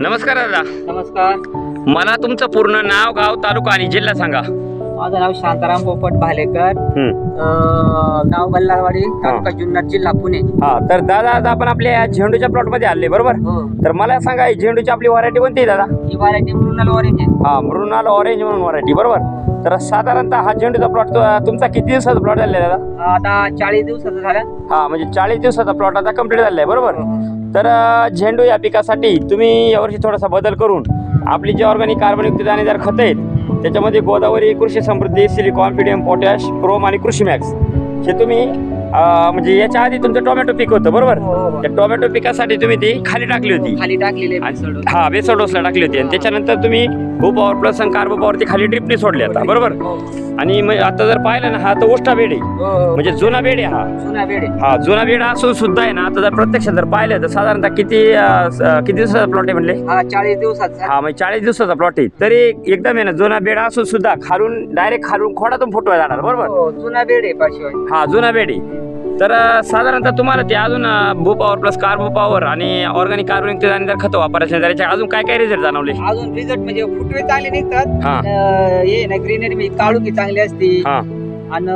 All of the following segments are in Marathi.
नमस्कार दादा. नमस्कार. मला तुमचं पूर्ण नाव गाव तालुका आणि जिल्हा सांगा. माझं नाव शांताराम पोपट भालेकर. हम्म. अं, गाव बल्लारवाडी तालुका जुन्नर जिल्हा पुणे. हा तर दादा आज आपण आपल्या या झेंडूच्या प्लॉटमध्ये आले बरोबर? हो. तर मला सांगा ही झेंडूची आपली व्हरायटी कोणती आहे दादा? ही व्हरायटी मृणाल ऑरेंज आहे. हा मृणाल ऑरेंज म्हणून व्हरायटी बरोबर? तर साधारणतः हा झेंडूचा प्लॉट तुमचा किती दिवसाचा प्लॉट झालेला आहे दादा? आता चाळीस दिवसाचं झालं. हा म्हणजे चाळीस दिवसाचा प्लॉट आता कंप्लीट झालेला आहे बरोबर? तर झेंडू या पिकासाठी तुम्ही यावर्षी थोडासा बदल करून आपली जे ऑर्गॅनिक कार्बनयुक्त दाणेदार खतं आहेत त्याच्यामध्ये गोदावरी कृषी समृद्धी सिलिकॉन पिडियम पोटॅश क्रोम आणि कृषी मॅक्स हे तुम्ही म्हणजे याच्या आधी तुमचं टोमॅटो पीक होतं बरोबर? हो, हो. त्या टोमॅटो पिकासाठी तुम्ही ती खाली टाकली होती. खाली टाकलेले हा बेसळ डोसला टाकली होती. आणि त्याच्यानंतर तुम्ही भू पॉवर प्लस आणि कार्बो पॉवर ती खाली ड्रिपने सोडली आता बरोबर? आणि मग आता जर पाहिलं ना हा तर उष्टा बेड आहे म्हणजे जुना बेड आहे हा. जुना आहे हा जुना बेड असून सुद्धा आहे ना आता जर प्रत्यक्षात जर पाहिलं तर साधारणतः किती किती दिवसाचा प्लॉट आहे म्हणले? हा चाळीस दिवसाचा. हा म्हणजे चाळीस दिवसाचा प्लॉट आहे. तरी एकदम आहे ना जुना बेड असून सुद्धा खालून डायरेक्ट खालून खोडातून फुटवा जाणार बरोबर? हो, जुना आहे पाशिवाय हा जुना बेड आहे तर साधारणतः तुम्हाला ते अजून Bhu power plus carbo power आणि ऑर्गॅनिक कार्बनिक आणि जर खतं वापरायचे तर याचे अजून काय काय रिझल्ट जाणवले? अजून रिझल्ट म्हणजे फुटवे चांगले निघतात. हा. हे ना ग्रीनरी म्हणजे काळुकी चांगली असते. हा. आणि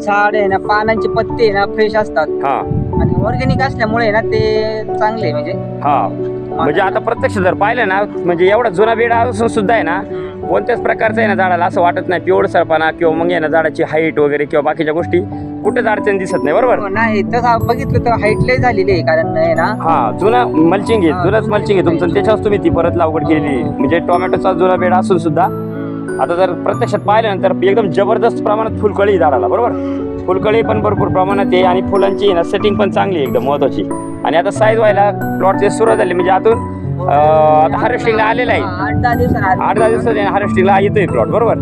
झाड आहे ना पानांचे पत्ते आहे ना फ्रेश असतात. हा. आणि ऑर्गॅनिक असल्यामुळे ना ते चांगले आहे म्हणजे. हा. म्हणजे आता प्रत्यक्ष जर पाहिलं ना म्हणजे एवढा जुना बेड असून सुद्धा आहे ना कोणत्याच प्रकारचं आहे ना झाडाला असं वाटत नाही पिवळ सरपणा किंवा मग आहे ना झाडाची हाईट वगैरे किंवा बाकीच्या गोष्टी कुठेच अडचण दिसत नाही बरोबर? हो, नाही तसं बघितलं तर हाईट लय झालेली आहे कारण आहे ना. हा जुना मल्चिंग हा, आहे जुनाच मल्चिंग आहे तुमचं. त्याच्यावर तुम्ही ती परत लागवड केलेली आहे. म्हणजे टोमॅटोचा जुना बेड असून सुद्धा आता जर प्रत्यक्षात पाहिलं ना तर एकदम जबरदस्त प्रमाणात फुलकळी झाडाला बरोबर? फुलकळी पण भरपूर प्रमाणात आहे आणि फुलांची ना सेटिंग पण चांगली आहे एकदम महत्वाची. आणि आता साईज व्हायला प्लॉटचे सुरुवात झाली म्हणजे आतून आता हार्वेस्टिंगला आलेला आहे. आठ दहा दिवसांना आठ दहा दिवसात हार्वेस्टिंगला येतोय प्लॉट बरोबर?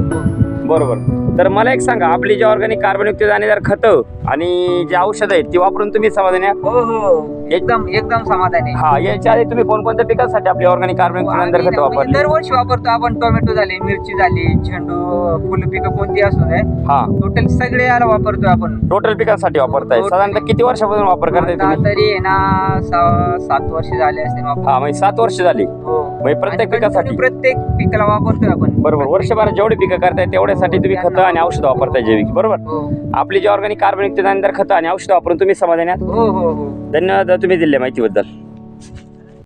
बरोबर. तर मला एक सांगा आपली जे ऑर्गॅनिक कार्बनयुक्त दाणेदार खतं आणि जे औषधं आहेत ती वापरून तुम्ही समाधानी आहात? हो हो. एकदम एकदम समाधान. आहे हा याच्या आधी तुम्ही कोणकोणत्या पिकांसाठी आपली ऑर्गॅनिक कार्बनिक दाणेदार खतं ना, म्हणजे वापरली? दरवर्षी वापरतो आपण टोमॅटो झाले मिरची झाली झेंडू फुल पिकं कोणती असू दे. हा. टोटल सगळे याला वापरतोय आपण. टोटल पिकांसाठी वापरताय. Total. साधारणतः किती वर्षापासून वापर करताय आता तुम्ही? तरी आहे ना सहा- सात वर्ष झाले असते वापर हा म्हणजे सात वर्ष झाली. हो. म्हणजे प्रत्येक पिकासाठी. प्रत्येक पिकाला वापरतोय आपण. बरोबर. वर्षभरात जेवढी पिकं करताय तेवढ्यासाठी तुम्ही खतं आणि औषधं वापरताय जैविक. बरोबर? हो. आपली जी ऑर्गॅनिक कार्बनिक दाणेदार खतं आणि औषधं वापरून तुम्ही समाधानी आहात? हो हो हो. धन्यवाद तुम्ही दिल्या माहितीबद्दल.